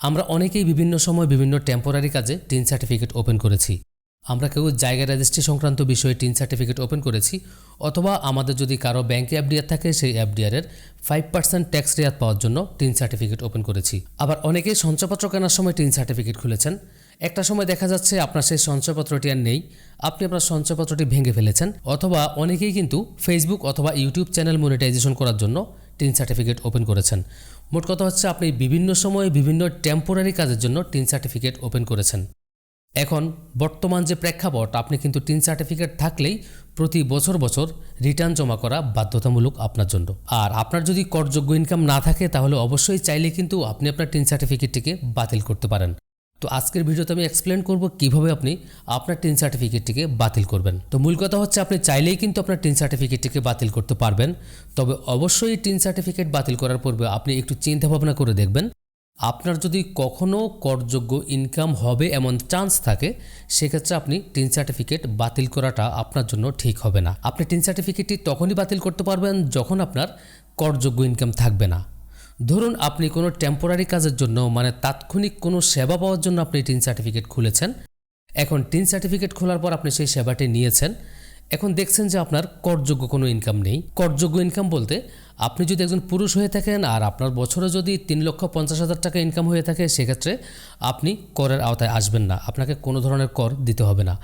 আমরা অনেকেই বিভিন্ন সময় বিভিন্ন টেম্পোরারি কাজে টিন সার্টিফিকেট ওপেন করেছি। আমরা কেউ জায়গা রেজিস্ট্রি সংক্রান্ত বিষয়ে টিন সার্টিফিকেট ওপেন করেছি, অথবা আমাদের যদি কারও ব্যাংকে এফডিআর থাকে, সেই এফডিআরের ফাইভ পার্সেন্ট ট্যাক্স রেয়াত পাওয়ার জন্য টিন সার্টিফিকেট ওপেন করেছি। আবার অনেকেই সঞ্চয়পত্র কেনার সময় টিন সার্টিফিকেট খুলেছেন। একটা সময় দেখা যাচ্ছে আপনার সেই সঞ্চয়পত্রটি আর নেই, আপনি আপনার সঞ্চয়পত্রটি ভেঙে ফেলেছেন, অথবা অনেকেই কিন্তু ফেসবুক অথবা ইউটিউব চ্যানেল মনিটাইজেশন করার জন্য টিন সার্টিফিকেট ওপেন করেছেন। মোট কথা হচ্ছে আপনি বিভিন্ন সময়ে বিভিন্ন টেম্পোরারি কাজের জন্য টিন সার্টিফিকেট ওপেন করেছেন। এখন বর্তমান যে প্রেক্ষাপট, আপনি কিন্তু টিন সার্টিফিকেট থাকলেই প্রতি বছর বছর রিটার্ন জমা করা বাধ্যতামূলক আপনার জন্য। আর আপনার যদি করযোগ্য ইনকাম না থাকে, তাহলে অবশ্যই চাইলে কিন্তু আপনি আপনার টিন সার্টিফিকেটটিকে বাতিল করতে পারেন। তো আজকের ভিডিওতে আমি এক্সপ্লেন করব কীভাবে আপনি আপনার টিন সার্টিফিকেটটিকে বাতিল করবেন। তো মূল কথা হচ্ছে আপনি চাইলেই কিন্তু আপনার টিন সার্টিফিকেটটিকে বাতিল করতে পারবেন। তবে অবশ্যই টিন সার্টিফিকেট বাতিল করার পূর্বে আপনি একটু চিন্তা ভাবনা করে দেখবেন। আপনার যদি কখনও করযোগ্য ইনকাম হবে এমন চান্স থাকে, সেক্ষেত্রে আপনি টিন সার্টিফিকেট বাতিল করাটা আপনার জন্য ঠিক হবে না। আপনি টিন সার্টিফিকেটটি তখনই বাতিল করতে পারবেন যখন আপনার করযোগ্য ইনকাম থাকবে না। ধরুন আপনি কোনো টেম্পোরারি কাজের জন্য মানে তাৎক্ষণিক কোনো সেবা পাওয়ার জন্য আপনি টিন সার্টিফিকেট খুলেছেন। এখন টিন সার্টিফিকেট খোলার পর আপনি সেই সেবাটি নিয়েছেন। এখন দেখছেন যে আপনার করযোগ্য কোনো ইনকাম নেই। করযোগ্য ইনকাম বলতে আপনি যদি একজন পুরুষ হয়ে থাকেন আর আপনার বছরে যদি তিন লক্ষ পঞ্চাশ হাজার টাকা ইনকাম হয়ে থাকে, সেক্ষেত্রে আপনি করের আওতায় আসবেন না। আপনাকে কোনো ধরনের কর দিতে হবে না।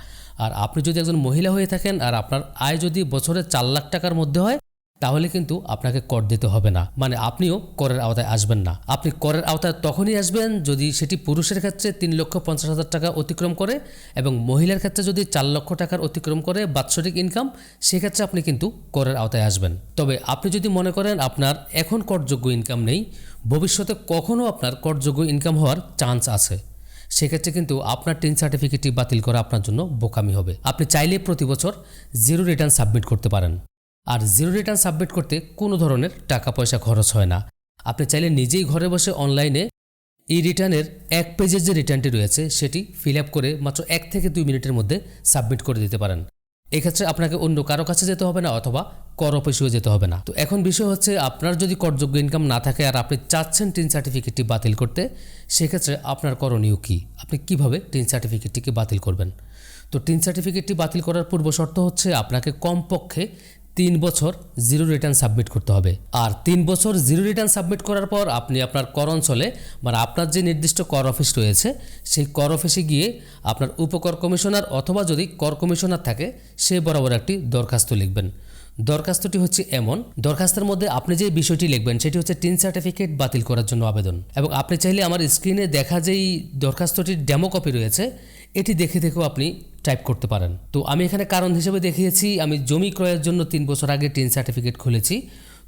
আর আপনি যদি একজন মহিলা হয়ে থাকেন আর আপনার আয় যদি বছরে চার লাখ টাকার মধ্যে হয় তাহলে কিন্তু আপনাকে কর দিতে হবে না। মানে আপনিও করের আওতায় আসবেন না। আপনি করের আওতায় তখনই আসবেন যদি সেটি পুরুষের ক্ষেত্রে তিন লক্ষ পঞ্চাশ হাজার টাকা অতিক্রম করে এবং মহিলার ক্ষেত্রে যদি চার লক্ষ টাকার অতিক্রম করে বাৎসরিক ইনকাম সেক্ষেত্রে আপনি কিন্তু করের আওতায় আসবেন। তবে আপনি যদি মনে করেন আপনার এখন করযোগ্য ইনকাম নেই, ভবিষ্যতে কখনও আপনার করযোগ্য ইনকাম হওয়ার চান্স আছে। সেক্ষেত্রে কিন্তু আপনার টিন সার্টিফিকেটটি বাতিল করা আপনার জন্য বোকামি হবে। আপনি চাইলে প্রতি বছর জিরো রিটার্ন সাবমিট করতে পারেন। আর জিরো রিটার্ন সাবমিট করতে কোনো ধরনের টাকা পয়সা খরচ হয় না। আপনি চাইলে নিজেই ঘরে বসে অনলাইনে এই রিটার্নের এক পেজের যে রিটার্নটি রয়েছে, সেটি ফিল আপ করে মাত্র এক থেকে দুই মিনিটের মধ্যে সাবমিট করে দিতে পারেন। এক্ষেত্রে আপনাকে অন্য কারও কাছে যেতে হবে না, অথবা কর অফিসেও যেতে হবে না। তো এখন বিষয় হচ্ছে, আপনার যদি করযোগ্য ইনকাম না থাকে আর আপনি চাচ্ছেন টিন সার্টিফিকেটটি বাতিল করতে, সেক্ষেত্রে আপনার করণীয় কী? আপনি কীভাবে টিন সার্টিফিকেটটিকে বাতিল করবেন? তো টিন সার্টিফিকেটটি বাতিল করার পূর্ব শর্ত হচ্ছে, আপনাকে কমপক্ষে তিন বছর জিরো রিটার্ন সাবমিট করতে হবে। আর তিন বছর জিরো রিটার্ন সাবমিট করার পর আপনি আপনার কর অঞ্চলে মানে আপনার যে নির্দিষ্ট কর অফিস রয়েছে, সেই কর অফিসে গিয়ে আপনার উপকর কমিশনার অথবা যদি কর কমিশনার থাকে, সে বরাবর একটি দরখাস্ত লিখবেন। দরখাস্তটি হচ্ছে এমন, দরখাস্তের মধ্যে আপনি যে বিষয়টি লিখবেন, সেটি হচ্ছে টিন সার্টিফিকেট বাতিল করার জন্য আবেদন। এবং আপনি চাইলে আমার স্ক্রিনে দেখা যেই দরখাস্তটির ডেমো কপি রয়েছে, এটি দেখে দেখেও আপনি টাইপ করতে পারেন। তো আমি এখানে কারণ হিসেবে দেখিয়েছি, আমি জমি ক্রয়ের জন্য তিন বছর আগে টিন সার্টিফিকেট খুলেছি।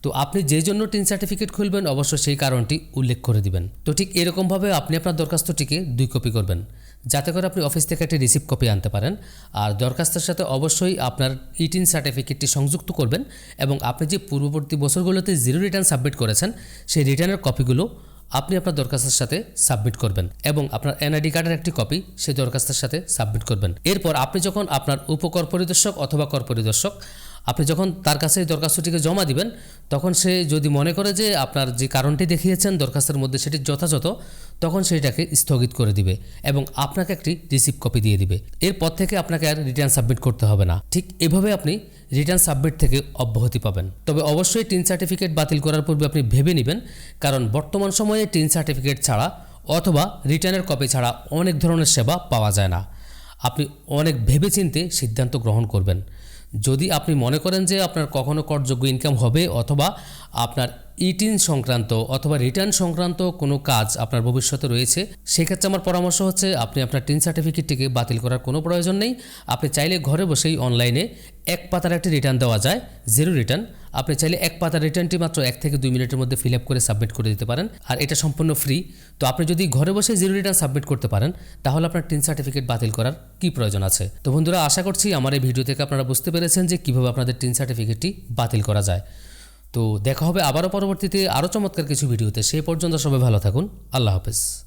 তো আপনি যে জন্য টিন সার্টিফিকেট খুলবেন, অবশ্যই সেই কারণটি উল্লেখ করে দিবেন। তো ঠিক এরকমভাবে আপনি আপনার দরখাস্তটিকে দুই কপি করবেন, যাতে করে আপনি অফিস থেকে একটি রিসিপ্ট কপি আনতে পারেন। আর দরখাস্তের সাথে অবশ্যই আপনার ইটিন সার্টিফিকেটটি সংযুক্ত করবেন এবং আপনি যে পূর্ববর্তী বছরগুলোতে জিরো রিটার্ন সাবমিট করেছেন, সেই রিটার্নের কপিগুলো আপনি আপনার দরখাস্তের সাথে সাবমিট করবেন এবং আপনার এনআইডি কার্ডের একটি কপি সেই দরখাস্তের সাথে সাবমিট করবেন। এরপর আপনি যখন আপনার উপকর পরিদর্শক অথবা কর পরিদর্শক আপনি যখন তার কাছে এই দরখাস্তটিকে জমা দিবেন, তখন সে যদি মনে করে যে আপনার যে কারণটি দেখিয়েছেন দরখাস্তের মধ্যে সেটি যথাযথ, তখন সেটাকে স্থগিত করে দিবে এবং আপনাকে একটি রিসিপ্ট কপি দিয়ে দিবে। এরপর থেকে আপনাকে আর রিটার্ন সাবমিট করতে হবে না। ঠিক এভাবে আপনি রিটার্ন সাবমিট থেকে অব্যাহতি পাবেন। তবে অবশ্যই টিন সার্টিফিকেট বাতিল করার পূর্বে আপনি ভেবে নেবেন, কারণ বর্তমান সময়ে টিন সার্টিফিকেট ছাড়া অথবা রিটার্নের কপি ছাড়া অনেক ধরনের সেবা পাওয়া যায় না। আপনি অনেক ভেবেচিন্তে সিদ্ধান্ত গ্রহণ করবেন। যদি আপনি মনে করেন যে আপনার কখনো করযোগ্য ইনকাম হবে অথবা আপনার ইটিন সংক্রান্ত অথবা রিটার্ন সংক্রান্ত কোনো কাজ আপনার ভবিষ্যতে রয়েছে, সেক্ষেত্রে আমার পরামর্শ হচ্ছে আপনি আপনার টিন সার্টিফিকেটটিকে বাতিল করার কোনো প্রয়োজন নেই। আপনি চাইলে ঘরে বসেই অনলাইনে এক পাতার একটি রিটার্ন দেওয়া যায় জিরো রিটার্ন আপনি চাইলে এক পাতার রিটার্নটি মাত্র এক থেকে দুই মিনিটের মধ্যে ফিল আপ করে সাবমিট করে দিতে পারেন, আর এটা সম্পূর্ণ ফ্রি তো আপনি যদি ঘরে বসে জিরো রিটার্ন সাবমিট করতে পারেন, তাহলে আপনার টিন সার্টিফিকেট বাতিল করার কী প্রয়োজন আছে? তো বন্ধুরা, আশা করছি আমার এই ভিডিও থেকে আপনারা বুঝতে পেরেছেন যে কীভাবে আপনাদের টিন সার্টিফিকেটটি বাতিল করা যায়। তো দেখা হবে আবারও পরবর্তীতে আরও চমৎকার কিছু ভিডিওতে। সেই পর্যন্ত সবাই ভালো থাকুন। আল্লাহ হাফেজ।